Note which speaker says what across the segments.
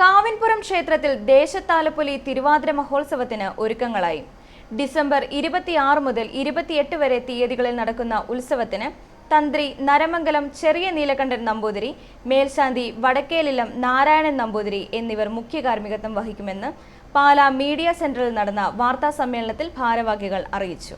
Speaker 1: കാവിൻപുറം ക്ഷേത്രത്തിൽ ദേശത്താലപ്പൊലി തിരുവാതിര മഹോത്സവത്തിന് ഒരുക്കങ്ങളായി. ഡിസംബർ ഇരുപത്തിയാറ് മുതൽ ഇരുപത്തിയെട്ട് വരെ തീയതികളിൽ നടക്കുന്ന ഉത്സവത്തിന് തന്ത്രി നരമംഗലം ചെറിയ നീലകണ്ഠൻ നമ്പൂതിരി മേൽശാന്തി വടക്കേലിലം നാരായണൻ നമ്പൂതിരി എന്നിവർ മുഖ്യ കാർമ്മികത്വം വഹിക്കുമെന്ന് പാലാ മീഡിയ സെന്ററിൽ നടന്ന വാർത്താ സമ്മേളനത്തിൽ ഭാരവാഹികൾ അറിയിച്ചു.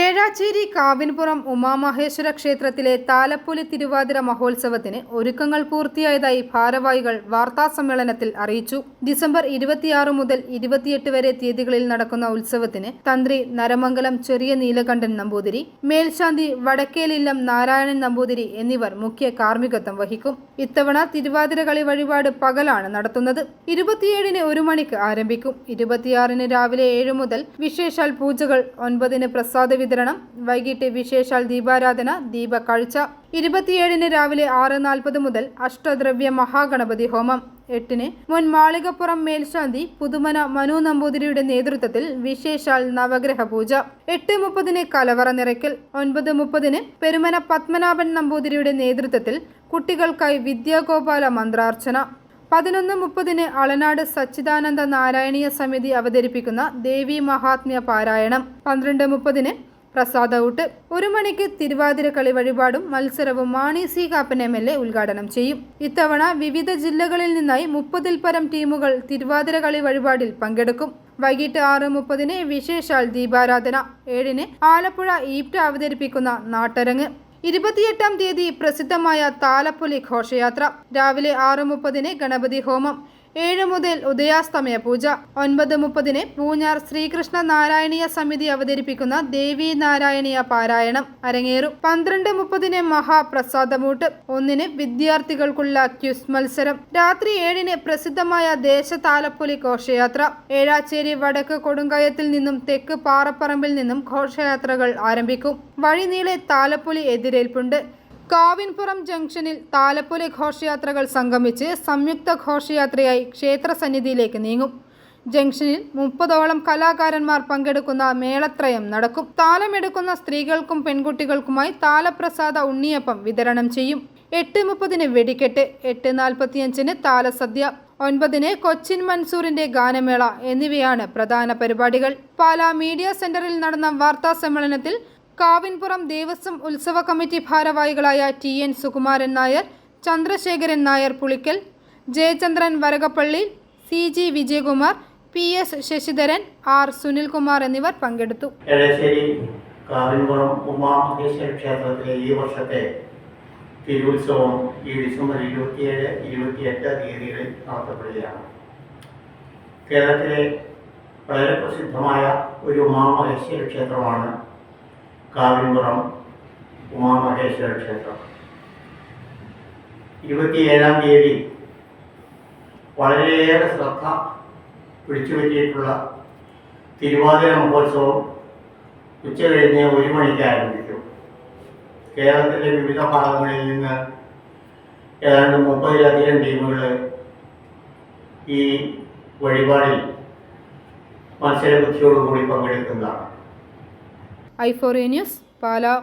Speaker 2: ഏഴാച്ചേരി കാവിൻപുറം ഉമാമഹേശ്വര ക്ഷേത്രത്തിലെ താലപ്പൊലി തിരുവാതിര മഹോത്സവത്തിന് ഒരുക്കങ്ങൾ പൂർത്തിയായതായി ഭാരവാഹികൾ വാർത്താസമ്മേളനത്തിൽ അറിയിച്ചു. ഡിസംബർ ഇരുപത്തിയാറ് മുതൽ ഇരുപത്തിയെട്ട് വരെ തീയതികളിൽ നടക്കുന്ന ഉത്സവത്തിന് തന്ത്രി നരമംഗലം ചെറിയ നീലകണ്ഠൻ നമ്പൂതിരി മേൽശാന്തി വടക്കേലില്ലം നാരായണൻ നമ്പൂതിരി എന്നിവർ മുഖ്യ കാർമ്മികത്വം വഹിക്കും. ഇത്തവണ തിരുവാതിര കളി വഴിപാട് പകലാണ് നടത്തുന്നത്. ഇരുപത്തിയേഴിന് ഒരു മണിക്ക് ആരംഭിക്കും. ഇരുപത്തിയാറിന് രാവിലെ ഏഴ് മുതൽ വിശേഷാൽ പൂജകൾ ഒൻപതിന് പ്രസാദ വിതരണം. വൈകിട്ട് വിശേഷാൽ ദീപാരാധന ദീപക്കാഴ്ച ഇരുപത്തിയേഴിന് രാവിലെ ആറ് നാൽപ്പത് മുതൽ അഷ്ടദ്രവ്യ മഹാഗണപതി ഹോമം. എട്ടിന് മുൻ മാളികപ്പുറം മേൽശാന്തി പുതുമന മനു നമ്പൂതിരിയുടെ നേതൃത്വത്തിൽ വിശേഷാൽ നവഗ്രഹ പൂജ. എട്ട് മുപ്പതിന് കലവറ നിറയ്ക്കൽ. ഒൻപത് മുപ്പതിന് പെരുമന പത്മനാഭൻ നമ്പൂതിരിയുടെ നേതൃത്വത്തിൽ കുട്ടികൾക്കായി വിദ്യാഗോപാല മന്ത്രാർച്ചന. പതിനൊന്ന് മുപ്പതിന് അളനാട് സച്ചിദാനന്ദ നാരായണീയ സമിതി അവതരിപ്പിക്കുന്ന ദേവി മഹാത്മ്യ പാരായണം. പന്ത്രണ്ട് മുപ്പതിന് പ്രസാദ ഔട്ട് ഒരു മണിക്ക് തിരുവാതിര കളി വഴിപാടും മത്സരവും Mani C Kappan M L A ഉദ്ഘാടനം ചെയ്യും. ഇത്തവണ വിവിധ ജില്ലകളിൽ നിന്നായി മുപ്പതിൽ പരം ടീമുകൾ തിരുവാതിര കളി വഴിപാടിൽ പങ്കെടുക്കും. വൈകിട്ട് ആറ് മുപ്പതിന് വിശേഷാൽ ദീപാരാധന ഏഴിന് ആലപ്പുഴ ഈപ്റ്റ് അവതരിപ്പിക്കുന്ന നാട്ടരങ്ങ്. ഇരുപത്തിയെട്ടാം തീയതി പ്രസിദ്ധമായ താലപ്പൊലി ഘോഷയാത്ര രാവിലെ ആറ് മുപ്പതിന് ഗണപതി ഹോമം ഏഴ് മുതൽ ഉദയാസ്തമയ പൂജ. ഒൻപത് മുപ്പതിന് പൂഞ്ഞാർ ശ്രീകൃഷ്ണ നാരായണീയ സമിതി അവതരിപ്പിക്കുന്ന ദേവി നാരായണീയ പാരായണം അരങ്ങേറും. പന്ത്രണ്ട് മുപ്പതിന് മഹാപ്രസാദമൂട്ട്. ഒന്നിന് വിദ്യാർത്ഥികൾക്കുള്ള ക്യുസ് മത്സരം. രാത്രി ഏഴിന് പ്രസിദ്ധമായ ദേശതാലപ്പൊലി ഘോഷയാത്ര. ഏഴാച്ചേരി വടക്ക് കൊടുങ്കയത്തിൽ നിന്നും തെക്ക് പാറപ്പറമ്പിൽ നിന്നും ഘോഷയാത്രകൾ ആരംഭിക്കും. വഴിനീളെ താലപ്പൊലി എതിരേൽപ്പുണ്ട്. കാവിൻപുറം ജംഗ്ഷനിൽ താലപ്പൊലി ഘോഷയാത്രകൾ സംഗമിച്ച് സംയുക്ത ഘോഷയാത്രയായി ക്ഷേത്ര സന്നിധിയിലേക്ക് നീങ്ങും. ജംഗ്ഷനിൽ മുപ്പതോളം കലാകാരന്മാർ പങ്കെടുക്കുന്ന മേളത്രയം നടക്കും. താലമെടുക്കുന്ന സ്ത്രീകൾക്കും പെൺകുട്ടികൾക്കുമായി താലപ്രസാദ ഉണ്ണിയപ്പം വിതരണം ചെയ്യും. എട്ട് മുപ്പതിന് വെടിക്കെട്ട് എട്ട് നാൽപ്പത്തിയഞ്ചിന് താലസദ്യ ഒൻപതിന് കൊച്ചിൻ മൻസൂറിന്റെ ഗാനമേള എന്നിവയാണ് പ്രധാന പരിപാടികൾ. പാലാ മീഡിയ സെന്ററിൽ നടന്ന വാർത്താ സമ്മേളനത്തിൽ കാവിൻപുറം ദേവസ്വം ഉത്സവ കമ്മിറ്റി ഭാരവാഹികളായ T N Sukumaran Nair Chandrasekharan Nair Pulickal Jayachandran Varakappally C G Vijayakumar P S Sasidharan R Sunilkumar എന്നിവർ പങ്കെടുത്തു.
Speaker 3: എടശ്ശേരി കാവിൻപുറം ഉമാമഹേശ്വര ക്ഷേത്രത്തിലെ ഈ വർഷത്തെ തിരുവുത്സവം ഈ ഡിസംബർ ഇരുപത്തിയേഴ് ഇരുപത്തിയെട്ട് തീയതികളിൽ നടത്തപ്പെടുകയാണ്. കേരളത്തിലെ വളരെ പ്രസിദ്ധമായ ഒരു ഉമാമഹേശ്വര ക്ഷേത്രമാണ് കാവിൻപുറം ഉമാമഹേശ്വര ക്ഷേത്രം. ഇരുപത്തിയേഴാം തീയതി വളരെയേറെ ശ്രദ്ധ പിടിച്ചുപറ്റിയിട്ടുള്ള തിരുവാതിര മഹോത്സവം ഉച്ച കഴിഞ്ഞ് ഒരു മണിക്ക് ആരംഭിക്കും. കേരളത്തിലെ വിവിധ ഭാഗങ്ങളിൽ നിന്ന് ഏതാണ്ട് മുപ്പതിലധികം ടീമുകൾ ഈ വഴിപാടിൽ മത്സരബുദ്ധിയോടുകൂടി പങ്കെടുക്കുന്നതാണ്.
Speaker 2: I for Pala